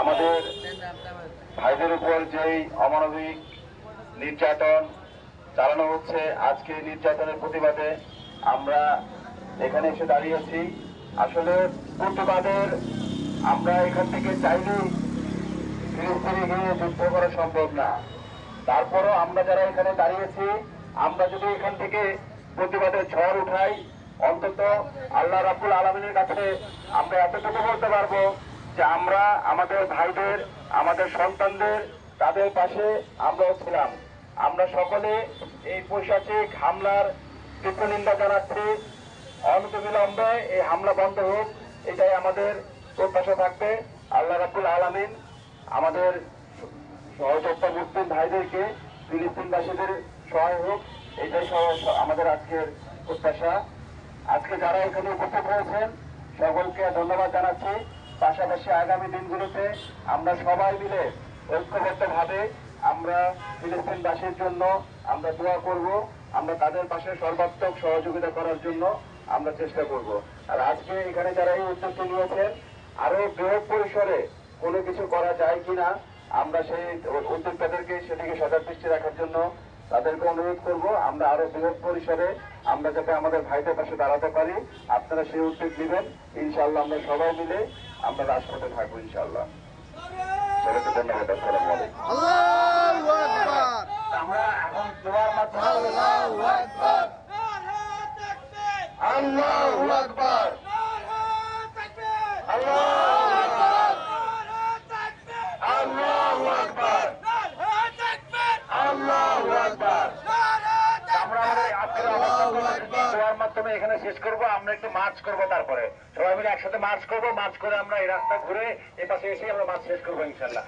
আমাদের ভাইদের উপর যেই অমানবিক নির্যাতন চালানো হচ্ছে, আজকে নির্যাতনের প্রতিবাদে আমরা এখানে এসে দাঁড়িয়েছি। আসলে প্রতিবাদের আমরা এখান থেকে চাইলেই ফিলিস্তিনে গিয়ে যুদ্ধ করা সম্ভব না। তারপরও আমরা যারা এখানে দাঁড়িয়েছি, আমরা যদি এখান থেকে প্রতিবাদের ঝড় উঠাই। অন্তত আল্লাহ রাবুল আলমিনের কাছে আমরা এতটুকু বলতে পারব যে আমরা আমাদের ভাইদের, আমাদের সন্তানদের, তাদের পাশে আমরাও ছিলাম। আমরা সকলে এই পৈশাচিক হামলার তীব্র নিন্দা জানাচ্ছি। অনতিবিলম্বে এই হামলা বন্ধ হোক, এটাই আমাদের প্রত্যাশা থাকবে। আল্লাহ রাবুল আলমিন আমাদের সহযোগিতা মুসলিম ভাইদেরকে ফিলিস্তিনবাসীদের সহায় হোক। এটাই আমাদের আজকের প্রত্যাশা। আজকে যারা এখানে উপস্থিত হয়েছেন সকলকে ধন্যবাদ জানাচ্ছি। পাশাপাশি আগামী দিনগুলোতে আমরা সবাই মিলে ঐক্যবদ্ধভাবে আমরা ফিলিস্তিনবাসীর জন্য আমরা দোয়া করব, আমরা তাদের পাশে সর্বাত্মক সহযোগিতা করার জন্য আমরা চেষ্টা করব। আর আজকে এখানে যারা এই উদ্যোগটি নিয়েছেন আরও বৃহৎ পরিসরে কোনো কিছু করা যায় কিনা, আমরা সেই উদ্যোক্তাদেরকে সেদিকে সজাগ দৃষ্টি রাখার জন্য তাদেরকে অনুরোধ করব আমরা আরও বৃহৎ পরিসরে আমরা যাতে আমাদের ভাইদের পাশে দাঁড়াতে পারি। আপনারা সেই উদ্যোগ নেবেন। ইনশাল্লাহ আমরা সবাই মিলে আমরা রাজপথে থাকব ইনশাল্লাহ সবাইকে ধন্যবাদ আসসালামু আলাইকুম। আমরা এখন দোয়ার মাধ্যমে আল্লাহু আকবার। আল্লাহু আকবার আল্লাহু আকবার আল্লাহু আকবার আল্লাহু আকবার আমরা আমাদের আজকের অবস্থান দোয়ার মাধ্যমে এখানে শেষ করব, আমরা একটু মার্চ করব তারপরে। সবাই মিলে একসাথে মার্চ করব মার্চ করে আমরা এই রাস্তা ঘুরে এ পাশে এসে আমরা মার্চ শেষ করব ইনশাল্লাহ।